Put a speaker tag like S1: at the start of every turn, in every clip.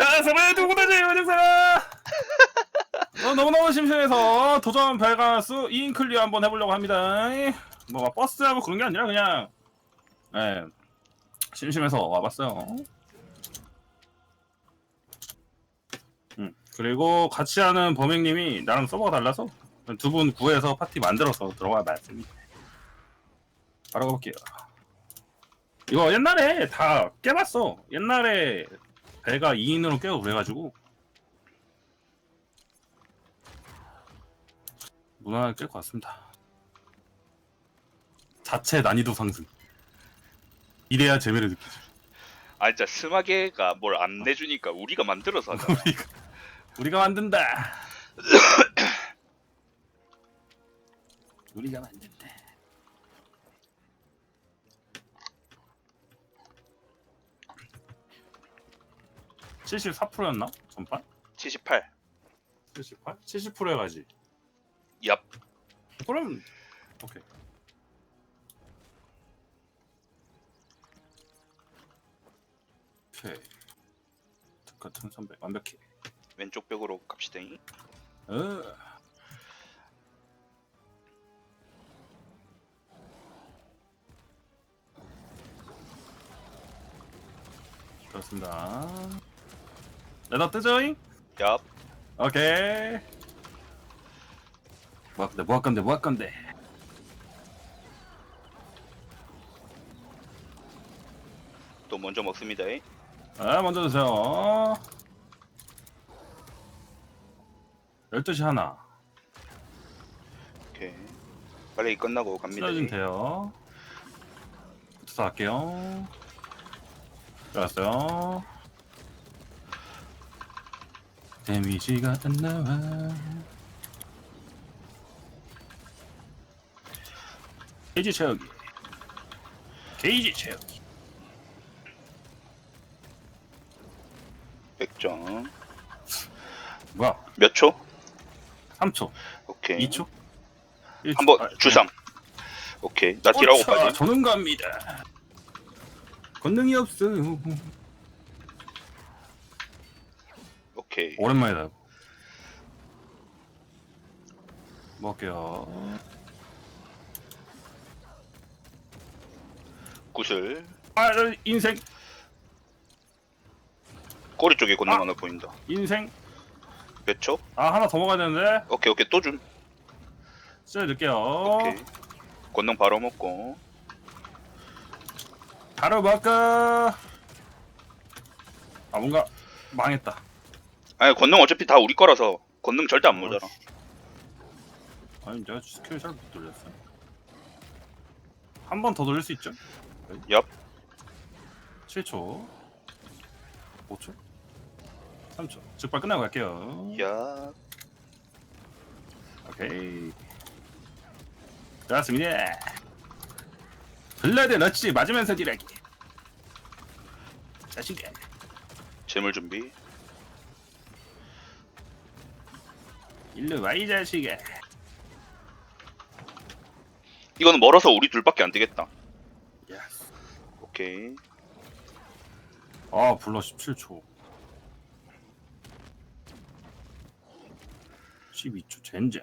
S1: 야, 서로의 누구다지, 원정사! 어, 너무너무 심심해서 도전 발가수 2인 클리어 한번 해보려고 합니다. 뭐가 버스하고 그런 게 아니라 그냥, 예, 심심해서 와봤어요. 음, 그리고 같이 하는 범행님이 나랑 서버가 달라서 두 분 구해서 파티 만들어서 들어와 봤습니다. 바로 가볼게요. 이거 옛날에 다 깨봤어. 옛날에 배가 2인으로 깨고 그래가지고 무난하게 깰 것 같습니다. 자체 난이도 상승. 이래야 재미를 느끼죠.
S2: 아 진짜 스마게가 뭘 안 내주니까 우리가 만들어서 하자.
S1: 우리가 우리가 만든다. 우리가 만든다. (74%였나) 전판?
S2: 78.
S1: 78? 70% 해가지
S2: 얍.
S1: 그럼 오케이 오케이 특가 1300 완벽해
S2: 왼쪽 벽으로 갑시다.
S1: 어. 그렇습니다. 레더 뜨죠잉?
S2: 얍.
S1: 오케이. 뭐 할 건데, 뭐 할 건데, 뭐 할 건데.
S2: 또 먼저 먹습니다.
S1: 아, 먼저 드세요. 12시 하나.
S2: 오케이. 빨리 끝나고 갑니다.
S1: 쓰러지면 돼요. 붙어서 할게요. 들어갔어요. 데미지가 안 나와. 게이지 채우기. 게이지 채우기.
S2: 100점.
S1: 뭐야?
S2: 몇 초?
S1: 3초,
S2: 오케이.
S1: 2초, 1초.
S2: 한번 주삼. 오케이. 나 딜하고 빠지.
S1: 저는 갑니다. 권능이 없어.
S2: 오케이.
S1: 오랜만이다. 먹을게요.
S2: 구슬.
S1: 아, 인생,
S2: 꼬리 쪽에 권능
S1: 아.
S2: 하나 보인다.
S1: 인생.
S2: 몇 초?
S1: 아, 하나 더 먹어야 되는데.
S2: 오케이 오케이 또 줌.
S1: 쎄, 넣을게요.
S2: 오케이. 권능 바로 먹고.
S1: 바로 먹까. 아, 뭔가 망했다.
S2: 아니 권능 어차피 다 우리 거라서 권능 절대 안 모자라.
S1: 아니, 내가 스킬 잘 못 돌렸어. 한 번 더 돌릴 수 있죠?
S2: 얍.
S1: 7초. 5초. 3초. 즉발 끝나고 갈게요.
S2: 야.
S1: 오케이. 좋았습니다. 블러드 러치 맞으면서 딜하기. 자식아.
S2: 재물 준비.
S1: 일로 와, 이 자식아.
S2: 이거는 멀어서 우리 둘밖에 안 되겠다.
S1: 예스.
S2: 오케이.
S1: 아, 블러 17초. 12초, 젠장.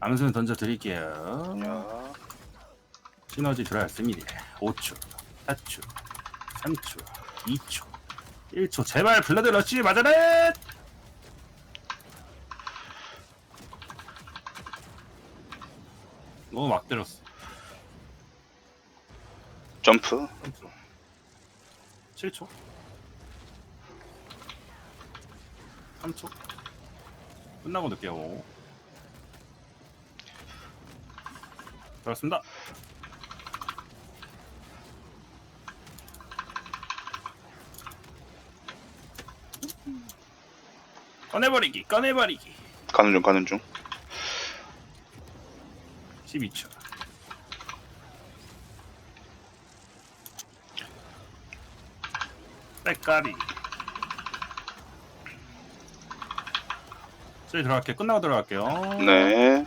S1: 암수는 던져 드릴게요.
S2: 야.
S1: 시너지 들어갔습니다. 5초, 4초, 3초, 2초, 1초. 제발 블러드 러치 맞아라! 너무 막 때렸어.
S2: 점프.
S1: 3초. 7초. 3초. 끝나고 넣을게요. 들어갔습니다. 꺼내버리기, 꺼내버리기.
S2: 가는 중 가는 중.
S1: 12초. 빼까리. 저기 들어갈게요. 끝나고 들어갈게요.
S2: 네.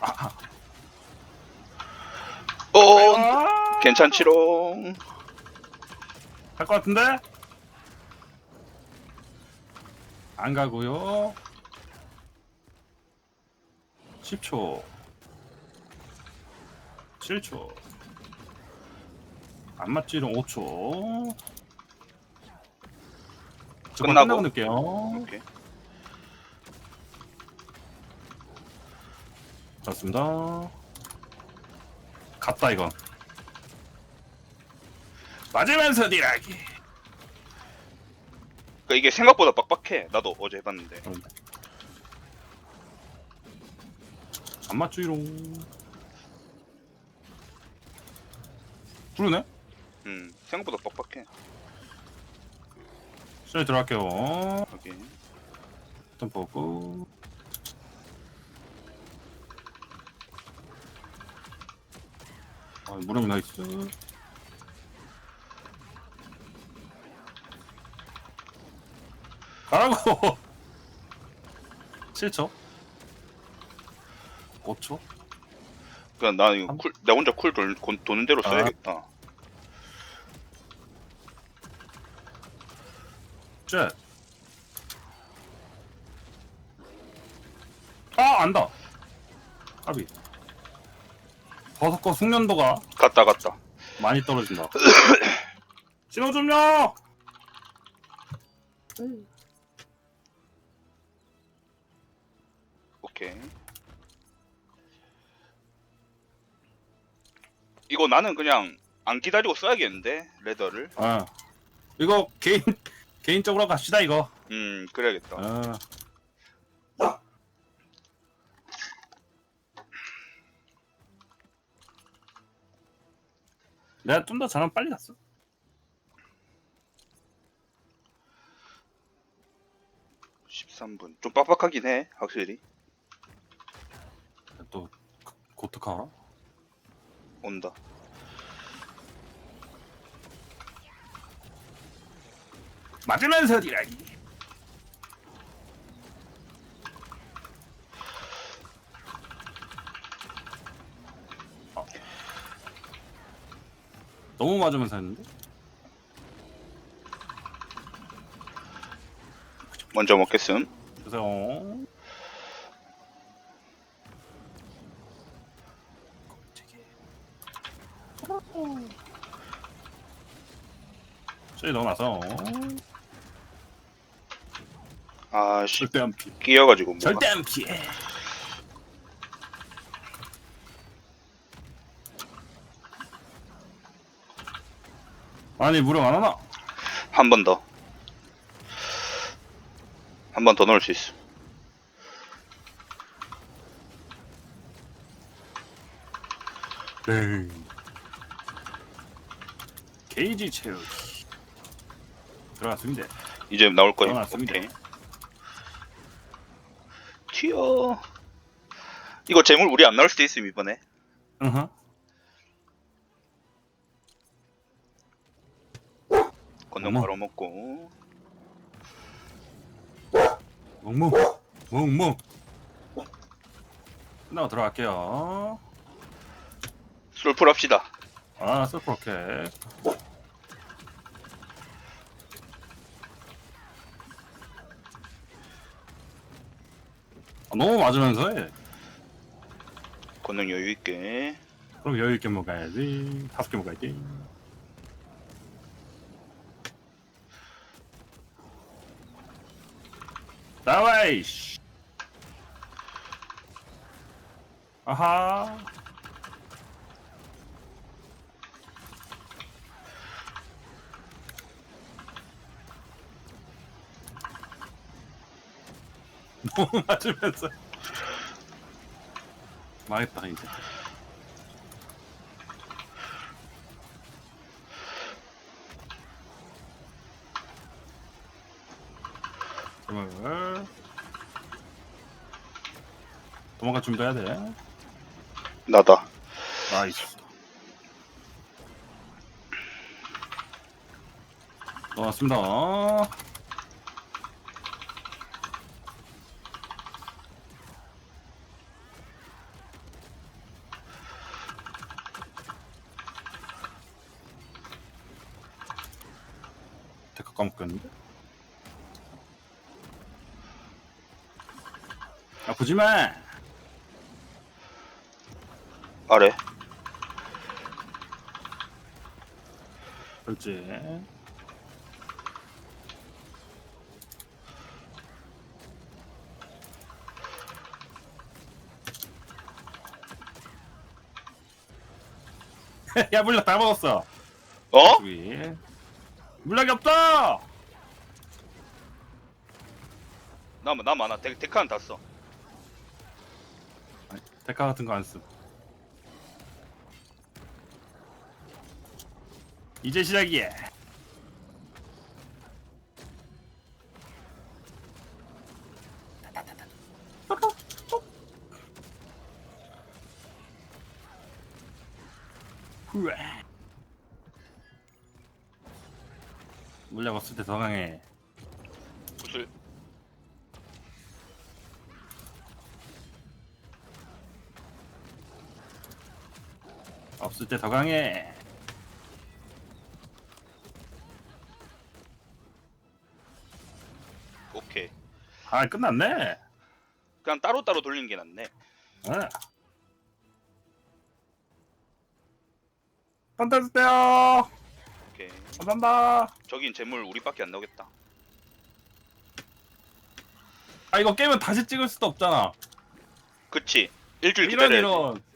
S1: 아,
S2: 괜찮지롱.
S1: 갈것 같은데? 안 가고요. 10초. 7초. 안 맞지롱 5초.
S2: 끝나고?
S1: 끝나고 넣을게요.
S2: 오케이.
S1: 좋습니다. 갔다 이건. 맞으면서 딜하기.
S2: 그러니까 이게 생각보다 빡빡해. 나도 어제 해봤는데.
S1: 안 맞지롱. 그러네?
S2: 음, 생각보다 빡빡해.
S1: 시간이 들어갈게요.
S2: 여기.
S1: 일단 보고. 아, 무릎 나이스. 가라고! 7초? 5초?
S2: 그냥 나 이거
S1: 한-
S2: 쿨, 나 혼자 쿨 돌, 곤- 도는 대로
S1: 아.
S2: 써야겠다.
S1: 쉣. 아, 안다. 까비. 버섯과 숙련도가
S2: 갔다 갔다.
S1: 많이 떨어진다. 신호 좀요!
S2: 나는 그냥 안 기다리고 써야겠는데 레더를.
S1: 아. 이거 개인, 개인적으로 갑시다, 이거.
S2: 음, 그래야겠다.
S1: 아. 내가 좀더 잘하면 빨리 갔어.
S2: 십 13분. 좀 빡빡하긴 해, 확실히.
S1: 또, 고특하.
S2: 온다.
S1: 맞으면서 딜하기. 어. 너무 맞으면서 했는데?
S2: 먼저 먹겠음.
S1: 보세요. 쉐이 넣어놔서
S2: 아씨,
S1: 절대 안 피해.
S2: 끼어가지고 뭐가.
S1: 절대 안 피해. 아니 무령 안 하나?
S2: 한 번 더. 한 번 더 넣을 수 있어.
S1: 네. 게이지 채우기 들어갔습니다.
S2: 이제 나올 거예요.
S1: 넣어놨습니다.
S2: 오케이. 튀어. 이거 재물 우리 안 나올 수도 있음 이번에.
S1: 으흠.
S2: 건능
S1: 어머.
S2: 바로 먹고.
S1: 멍멍 멍멍 끝나고 들어갈게요.
S2: 술풀 합시다.
S1: 아 슬프게 아, 너무 맞으면서 해.
S2: 건능 여유 있게.
S1: 그럼 여유 있게 먹어야지. 다섯 개 먹어야지. 나와 이씨. 아하. 너무 맞으면서. 망했다 이제. 도망가. 도망갈 준비 해야 돼.
S2: 나다.
S1: 나이스. 고맙습니다. 까먹겠는데? 아프지 마.
S2: 아래.
S1: 그렇지. 야 물약 다 먹었어.
S2: 어?
S1: 저기 물약이 없다.
S2: 나, 나 많아. 데, 데카 하나 다 써.
S1: 데카 같은 거 안 쓰. 이제 시작이야. 물약 없을 때더 강해. 없을 때 더 강해.
S2: 오케이.
S1: 아 끝났네.
S2: 그냥 따로따로 돌리는 게 낫네.
S1: 아. 던져주세요.
S2: 오케이.
S1: 감사합니다.
S2: 저긴 재물 우리밖에 안 나오겠다.
S1: 아 이거 깨면 다시 찍을 수도 없잖아.
S2: 그치. 일주일
S1: 이런
S2: 기다려야지.
S1: 이런.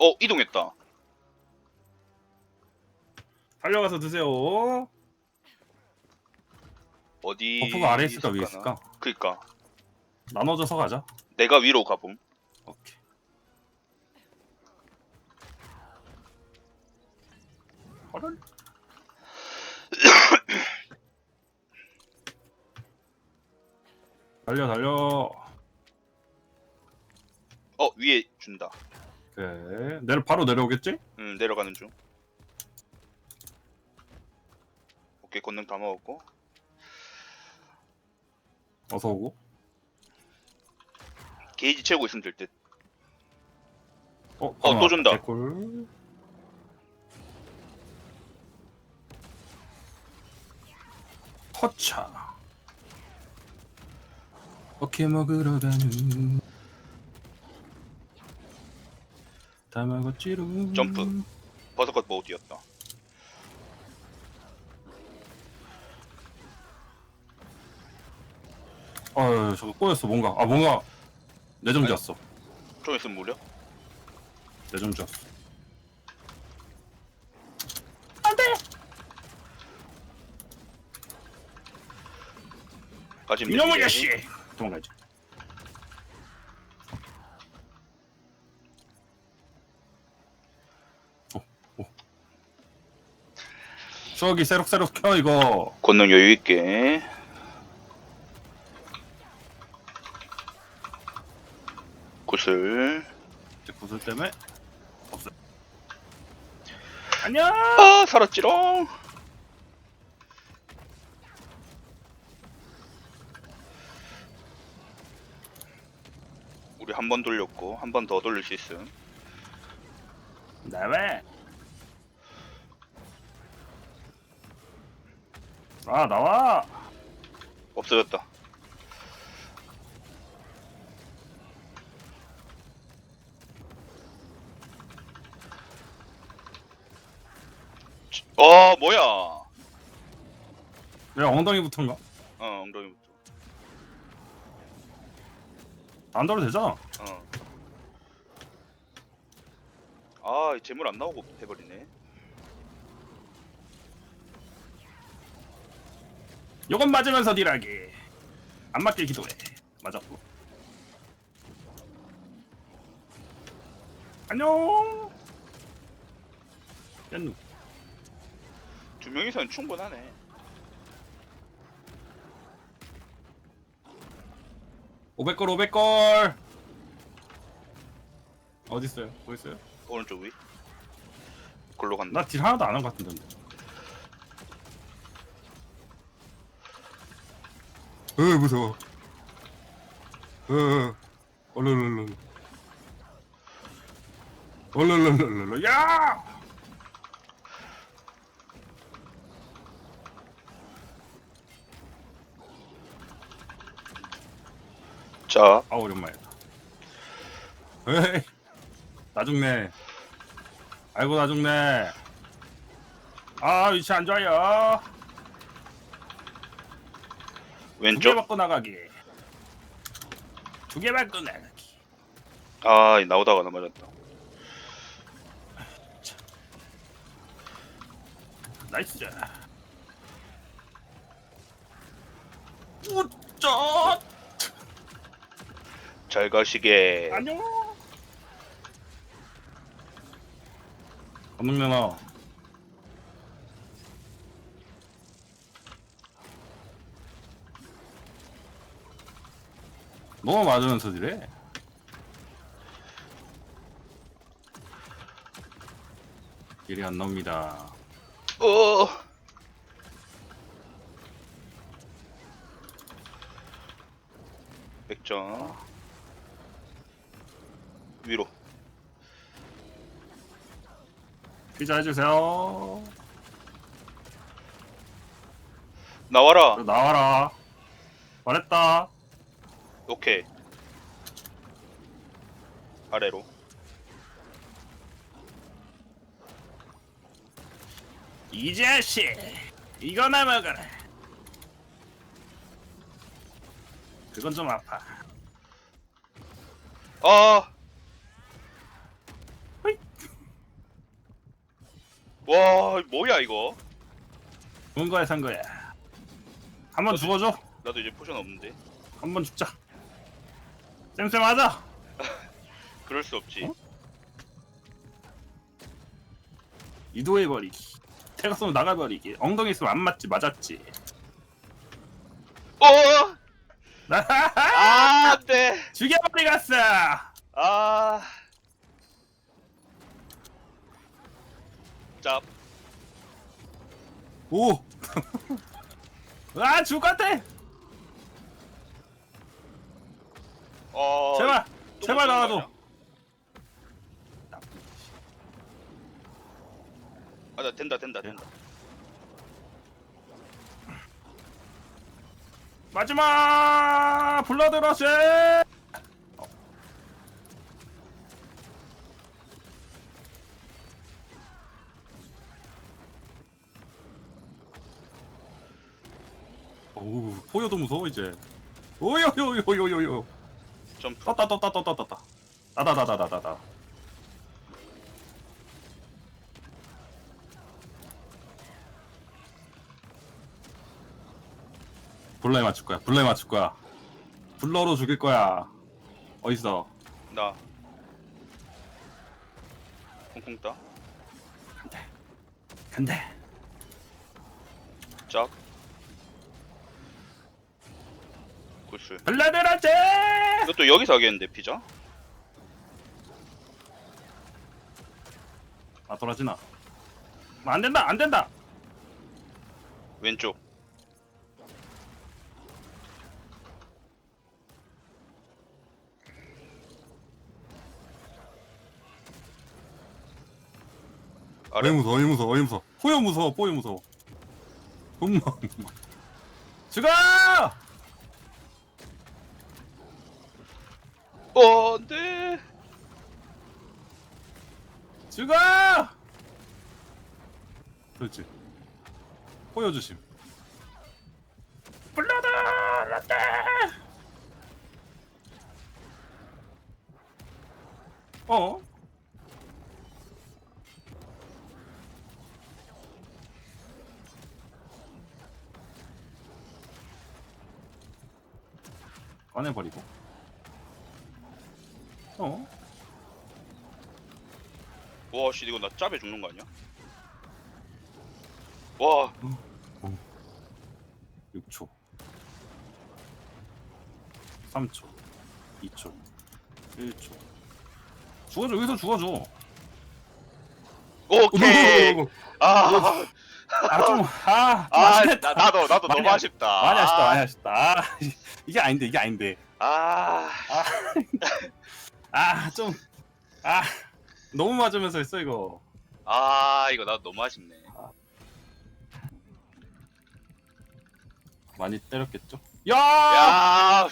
S2: 어, 이동했다.
S1: 달려가서 드세요.
S2: 어디
S1: 버프가 아래 있을까 위에?
S2: 있을까? 그니까.
S1: 나눠져서 가자.
S2: 내가 위로 가봄.
S1: 오케이. 헐. 달려 달려.
S2: 어, 위에 준다.
S1: 그래. 내려 바로 내려오겠지?
S2: 음, 내려가는 중. 오케이, 권능 다 먹었고.
S1: 어서 오고.
S2: 게이지 채우고 있으면 될 듯.
S1: 어,
S2: 어, 또 준다.
S1: 개꿀. 허차. 어깨 먹으러 가는. 다마고찌로.
S2: 점프. 버섯컷 보고 뛰었다.
S1: 아, 저거 꼬였어 뭔가. 아 뭔가 내정지였어.
S2: 좀 있으면 무려?
S1: 내정지였어.
S2: 가지면
S1: 이놈의
S2: 되지.
S1: 자식! 도망가지. 저기 새록새록 켜 이거.
S2: 권능 여유 있게. 구슬.
S1: 이제 구슬 때문에 없어. 안녕.
S2: 아, 살았지롱. 우리 한 번 돌렸고 한 번 더 돌릴 수 있음.
S1: 나와. 아 나와.
S2: 없어졌다. 어 뭐야?
S1: 왜 엉덩이부터인가?
S2: 어 엉덩이부터.
S1: 안 돌아도 되잖아.
S2: 어. 아 재물 안 나오고 해버리네.
S1: 요건 맞으면서 딜하기. 안 맞게 기도해. 맞았고. 안녕. 얀누.
S2: 두 명이서는 충분하네.
S1: 오백 골 오백 있어요? 뭐 있어요?
S2: 오른쪽 위. 골로 간다.
S1: 나 딜 하나도 안 한 것 같은데. 으 무서워. 으, 으 얼른 얼른 얼른 얼른 얼른 야!
S2: 자,
S1: 아 오랜만이다. 에이 나중네. 아이고 나중네. 아 위치 안 좋아요. 두 개
S2: 왼쪽.
S1: 바꿔 나가기. 두개 바꿔 나가기.
S2: 아, 나오다가 나 맞았다.
S1: 나이스. 우쩌
S2: 잘 가시게.
S1: 안녕. 건능면허. 너무 맞으면서 이래. 길이 안 나옵니다.
S2: 어. 백점. 위로.
S1: 피자 해주세요.
S2: 나와라.
S1: 나와라. 말했다.
S2: 오케이. 아래로.
S1: 이 자식 이거나 먹어라 그건 좀 아파
S2: 아.
S1: 호잇.
S2: 와, 뭐야 이거?
S1: 좋은 거야 산 거야 한번 죽어줘
S2: 나도 이제 포션 없는데.
S1: 한번 죽자 쌤쌤하자
S2: 그럴 수 없지.
S1: 어? 이도해버리기 태가 쏘면 나가버리기 엉덩이 있으면 안 맞지 맞았지
S2: 어!
S1: 나하하
S2: 아, 안 돼.
S1: 죽여버리겠어
S2: 아. 짭.
S1: 오! 아 죽을 것 같아
S2: 어.
S1: 제발
S2: 또
S1: 제발
S2: 못
S1: 나와줘
S2: 쏘는 거 아니야? 아, 나 된다, 된다, 된다.
S1: 마지막 블러드러시 오 포효도 무서워 이제 오요요요요요요
S2: 점프.
S1: 떴다 떴다 떴다 떴다 따다다다다다다 블러에 맞출 거야 블러에 맞출 거야 블러로 죽일 거야 어딨어
S2: 나. 콩콩 따.
S1: 간대 간대
S2: 짭. 굿술.
S1: 블러드러시
S2: 이것도 여기서 하겠는데, 피자?
S1: 아 떨어지나 안 된다 안 된다
S2: 왼쪽. 아래.
S1: 어이 무서워 어이 무서워 어이 무서워 포효 무서워 포효 무서워 엄마 죽어
S2: 어, 안 돼.
S1: 죽어! 그렇지. 조심. 블러드! 라떼 어? 꺼내버리고
S2: 와, 씨, 이거 나 짭에 죽는 거 아니야? 와,
S1: 6초. 3초. 2초. 1초. 죽어줘 여기서 죽어줘.
S2: 오케이. 아,
S1: 아좀아
S2: 아,
S1: 아쉽다.
S2: 나, 나도, 나도
S1: 많이
S2: 너무 아쉽다.
S1: 많이 아쉽다 많이 아쉽다. 아, 이게 아닌데 이게 아닌데.
S2: 아,
S1: 아좀 아 너무 맞으면서 했어 이거
S2: 아, 이거 나도 너무 아쉽네.
S1: 많이 때렸겠죠 야,
S2: 야,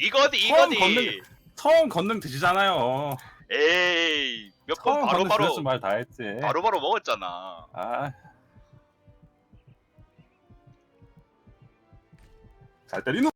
S2: 이거디
S1: 처음
S2: 이거디
S1: 걷는 처음 건능 드시잖아요.
S2: 에이 몇 번
S1: 처음
S2: 바로
S1: 건능
S2: 바로
S1: 드렸으면 말다 했지.
S2: 바로 바로 먹었잖아
S1: 아. 잘 때리노.